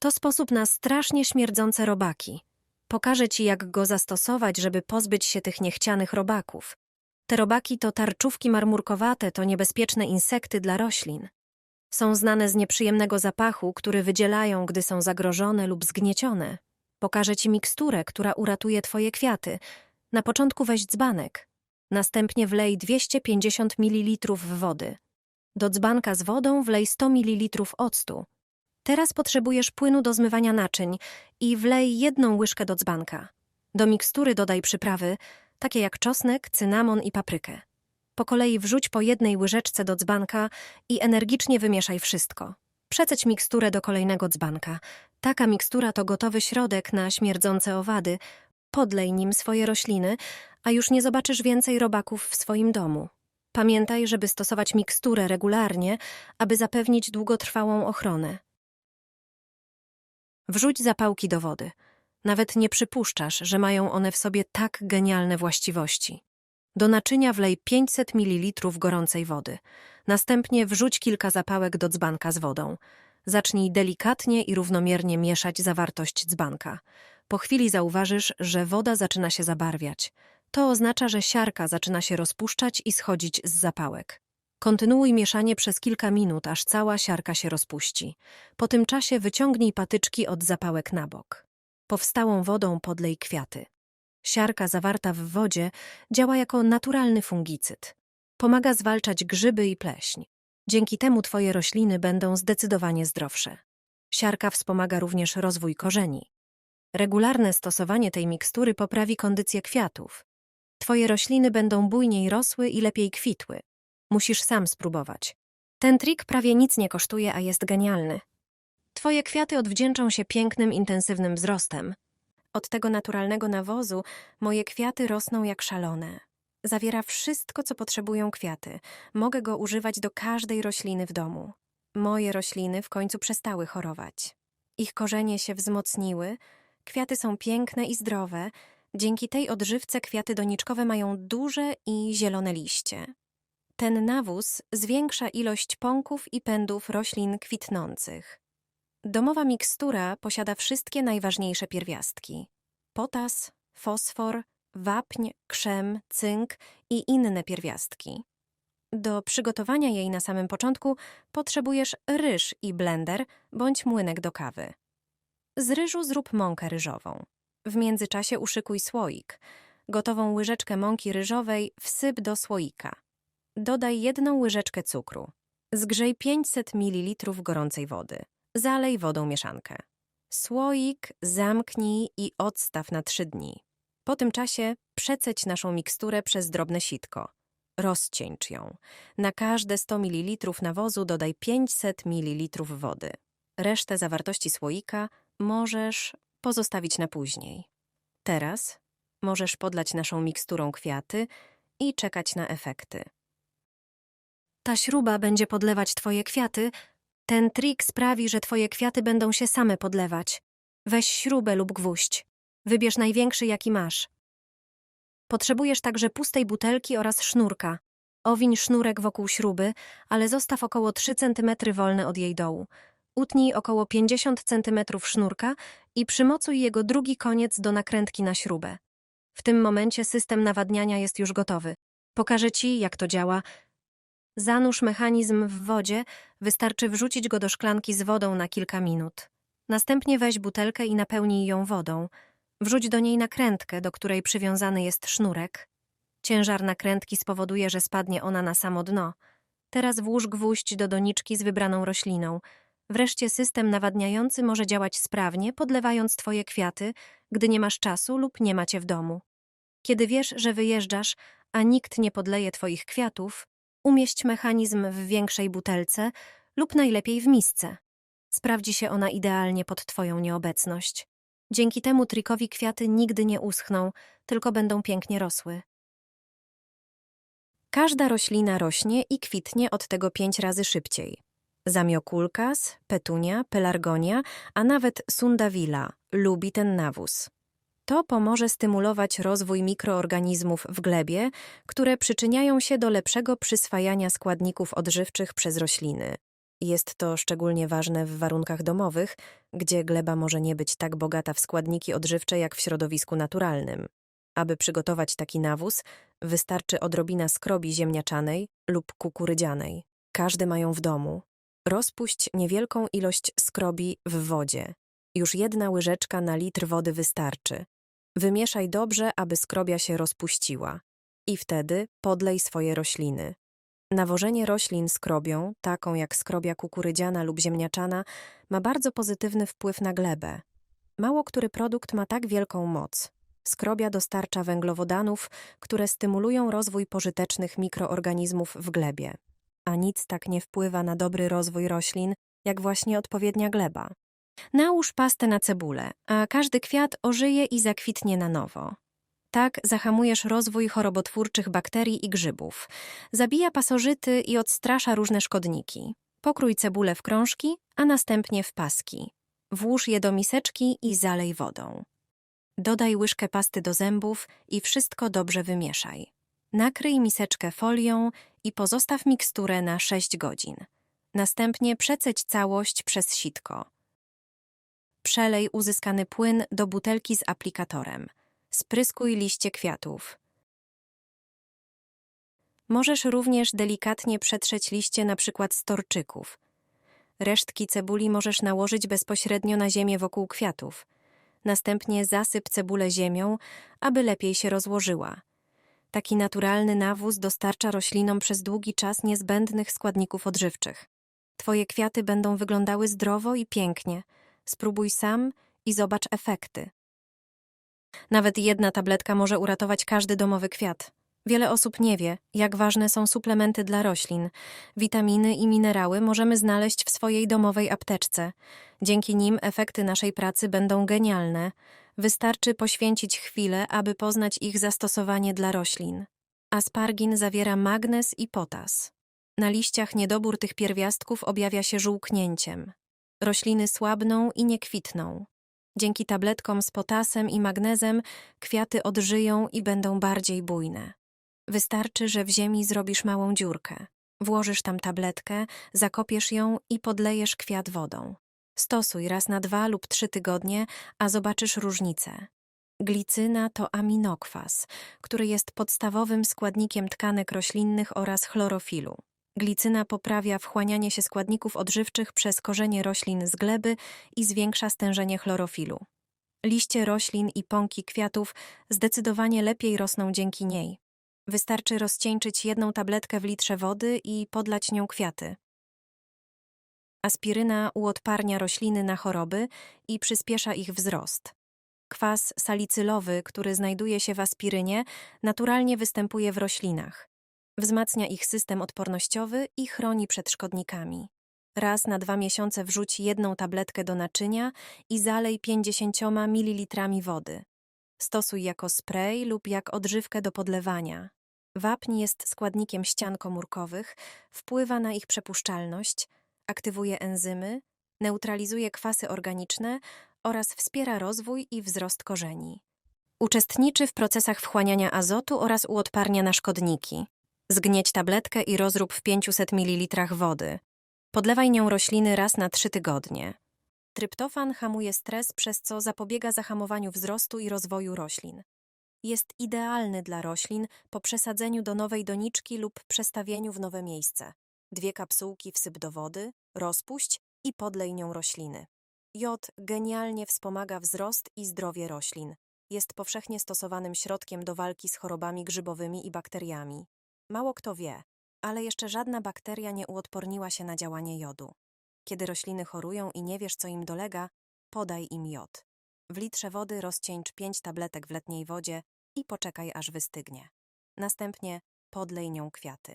To sposób na strasznie śmierdzące robaki. Pokażę ci, jak go zastosować, żeby pozbyć się tych niechcianych robaków. Te robaki to tarczówki marmurkowate, to niebezpieczne insekty dla roślin. Są znane z nieprzyjemnego zapachu, który wydzielają, gdy są zagrożone lub zgniecione. Pokażę ci miksturę, która uratuje twoje kwiaty. Na początku weź dzbanek. Następnie wlej 250 ml wody. Do dzbanka z wodą wlej 100 ml octu. Teraz potrzebujesz płynu do zmywania naczyń i wlej jedną łyżkę do dzbanka. Do mikstury dodaj przyprawy, takie jak czosnek, cynamon i paprykę. Po kolei wrzuć po jednej łyżeczce do dzbanka i energicznie wymieszaj wszystko. Przeceć miksturę do kolejnego dzbanka. Taka mikstura to gotowy środek na śmierdzące owady. Podlej nim swoje rośliny, a już nie zobaczysz więcej robaków w swoim domu. Pamiętaj, żeby stosować miksturę regularnie, aby zapewnić długotrwałą ochronę. Wrzuć zapałki do wody. Nawet nie przypuszczasz, że mają one w sobie tak genialne właściwości. Do naczynia wlej 500 ml gorącej wody. Następnie wrzuć kilka zapałek do dzbanka z wodą. Zacznij delikatnie i równomiernie mieszać zawartość dzbanka. Po chwili zauważysz, że woda zaczyna się zabarwiać. To oznacza, że siarka zaczyna się rozpuszczać i schodzić z zapałek. Kontynuuj mieszanie przez kilka minut, aż cała siarka się rozpuści. Po tym czasie wyciągnij patyczki od zapałek na bok. Powstałą wodą podlej kwiaty. Siarka zawarta w wodzie działa jako naturalny fungicyd. Pomaga zwalczać grzyby i pleśń. Dzięki temu twoje rośliny będą zdecydowanie zdrowsze. Siarka wspomaga również rozwój korzeni. Regularne stosowanie tej mikstury poprawi kondycję kwiatów. Twoje rośliny będą bujniej rosły i lepiej kwitły. Musisz sam spróbować. Ten trik prawie nic nie kosztuje, a jest genialny. Twoje kwiaty odwdzięczą się pięknym, intensywnym wzrostem. Od tego naturalnego nawozu moje kwiaty rosną jak szalone. Zawiera wszystko, co potrzebują kwiaty. Mogę go używać do każdej rośliny w domu. Moje rośliny w końcu przestały chorować. Ich korzenie się wzmocniły, kwiaty są piękne i zdrowe. Dzięki tej odżywce kwiaty doniczkowe mają duże i zielone liście. Ten nawóz zwiększa ilość pąków i pędów roślin kwitnących. Domowa mikstura posiada wszystkie najważniejsze pierwiastki: potas, fosfor, wapń, krzem, cynk i inne pierwiastki. Do przygotowania jej na samym początku potrzebujesz ryż i blender bądź młynek do kawy. Z ryżu zrób mąkę ryżową. W międzyczasie uszykuj słoik. Gotową łyżeczkę mąki ryżowej wsyp do słoika. Dodaj jedną łyżeczkę cukru. Zgrzej 500 ml gorącej wody. Zalej wodą mieszankę. Słoik zamknij i odstaw na 3 dni. Po tym czasie przeceć naszą miksturę przez drobne sitko. Rozcieńcz ją. Na każde 100 ml nawozu dodaj 500 ml wody. Resztę zawartości słoika możesz pozostawić na później. Teraz możesz podlać naszą miksturą kwiaty i czekać na efekty. Ta śruba będzie podlewać twoje kwiaty. Ten trik sprawi, że twoje kwiaty będą się same podlewać. Weź śrubę lub gwóźdź. Wybierz największy, jaki masz. Potrzebujesz także pustej butelki oraz sznurka. Owiń sznurek wokół śruby, ale zostaw około 3 cm wolne od jej dołu. Utnij około 50 cm sznurka i przymocuj jego drugi koniec do nakrętki na śrubę. W tym momencie system nawadniania jest już gotowy. Pokażę Ci, jak to działa. Zanurz mechanizm w wodzie, wystarczy wrzucić go do szklanki z wodą na kilka minut. Następnie weź butelkę i napełnij ją wodą. Wrzuć do niej nakrętkę, do której przywiązany jest sznurek. Ciężar nakrętki spowoduje, że spadnie ona na samo dno. Teraz włóż gwóźdź do doniczki z wybraną rośliną. Wreszcie system nawadniający może działać sprawnie, podlewając twoje kwiaty, gdy nie masz czasu lub nie macie w domu. Kiedy wiesz, że wyjeżdżasz, a nikt nie podleje twoich kwiatów, umieść mechanizm w większej butelce lub najlepiej w misce. Sprawdzi się ona idealnie pod twoją nieobecność. Dzięki temu trikowi kwiaty nigdy nie uschną, tylko będą pięknie rosły. Każda roślina rośnie i kwitnie od tego pięć razy szybciej. Zamiokulkas, petunia, pelargonia, a nawet sundawila lubi ten nawóz. To pomoże stymulować rozwój mikroorganizmów w glebie, które przyczyniają się do lepszego przyswajania składników odżywczych przez rośliny. Jest to szczególnie ważne w warunkach domowych, gdzie gleba może nie być tak bogata w składniki odżywcze jak w środowisku naturalnym. Aby przygotować taki nawóz, wystarczy odrobina skrobi ziemniaczanej lub kukurydzianej. Każdy mają w domu. Rozpuść niewielką ilość skrobi w wodzie. Już jedna łyżeczka na litr wody wystarczy. Wymieszaj dobrze, aby skrobia się rozpuściła. I wtedy podlej swoje rośliny. Nawożenie roślin skrobią, taką jak skrobia kukurydziana lub ziemniaczana, ma bardzo pozytywny wpływ na glebę. Mało który produkt ma tak wielką moc. Skrobia dostarcza węglowodanów, które stymulują rozwój pożytecznych mikroorganizmów w glebie. A nic tak nie wpływa na dobry rozwój roślin, jak właśnie odpowiednia gleba. Nałóż pastę na cebulę, a każdy kwiat ożyje i zakwitnie na nowo. Tak zahamujesz rozwój chorobotwórczych bakterii i grzybów. Zabija pasożyty i odstrasza różne szkodniki. Pokrój cebulę w krążki, a następnie w paski. Włóż je do miseczki i zalej wodą. Dodaj łyżkę pasty do zębów i wszystko dobrze wymieszaj. Nakryj miseczkę folią i pozostaw miksturę na 6 godzin. Następnie przeceć całość przez sitko. Przelej uzyskany płyn do butelki z aplikatorem. Spryskuj liście kwiatów. Możesz również delikatnie przetrzeć liście np. z torczyków. Resztki cebuli możesz nałożyć bezpośrednio na ziemię wokół kwiatów. Następnie zasyp cebulę ziemią, aby lepiej się rozłożyła. Taki naturalny nawóz dostarcza roślinom przez długi czas niezbędnych składników odżywczych. Twoje kwiaty będą wyglądały zdrowo i pięknie. Spróbuj sam i zobacz efekty. Nawet jedna tabletka może uratować każdy domowy kwiat. Wiele osób nie wie, jak ważne są suplementy dla roślin. Witaminy i minerały możemy znaleźć w swojej domowej apteczce. Dzięki nim efekty naszej pracy będą genialne. Wystarczy poświęcić chwilę, aby poznać ich zastosowanie dla roślin. Aspargin zawiera magnez i potas. Na liściach niedobór tych pierwiastków objawia się żółknięciem. Rośliny słabną i nie kwitną. Dzięki tabletkom z potasem i magnezem kwiaty odżyją i będą bardziej bujne. Wystarczy, że w ziemi zrobisz małą dziurkę. Włożysz tam tabletkę, zakopiesz ją i podlejesz kwiat wodą. Stosuj raz na dwa lub trzy tygodnie, a zobaczysz różnicę. Glicyna to aminokwas, który jest podstawowym składnikiem tkanek roślinnych oraz chlorofilu. Glicyna poprawia wchłanianie się składników odżywczych przez korzenie roślin z gleby i zwiększa stężenie chlorofilu. Liście roślin i pąki kwiatów zdecydowanie lepiej rosną dzięki niej. Wystarczy rozcieńczyć jedną tabletkę w litrze wody i podlać nią kwiaty. Aspiryna uodparnia rośliny na choroby i przyspiesza ich wzrost. Kwas salicylowy, który znajduje się w aspirynie, naturalnie występuje w roślinach. Wzmacnia ich system odpornościowy i chroni przed szkodnikami. Raz na dwa miesiące wrzuć jedną tabletkę do naczynia i zalej 50 ml wody. Stosuj jako spray lub jak odżywkę do podlewania. Wapń jest składnikiem ścian komórkowych, wpływa na ich przepuszczalność, aktywuje enzymy, neutralizuje kwasy organiczne oraz wspiera rozwój i wzrost korzeni. Uczestniczy w procesach wchłaniania azotu oraz uodparnia na szkodniki. Zgnieć tabletkę i rozrób w 500 ml wody. Podlewaj nią rośliny raz na trzy tygodnie. Tryptofan hamuje stres, przez co zapobiega zahamowaniu wzrostu i rozwoju roślin. Jest idealny dla roślin po przesadzeniu do nowej doniczki lub przestawieniu w nowe miejsce. Dwie kapsułki wsyp do wody, rozpuść i podlej nią rośliny. Jod genialnie wspomaga wzrost i zdrowie roślin. Jest powszechnie stosowanym środkiem do walki z chorobami grzybowymi i bakteriami. Mało kto wie, ale jeszcze żadna bakteria nie uodporniła się na działanie jodu. Kiedy rośliny chorują i nie wiesz, co im dolega, podaj im jod. W litrze wody rozcieńcz 5 tabletek w letniej wodzie i poczekaj, aż wystygnie. Następnie podlej nią kwiaty.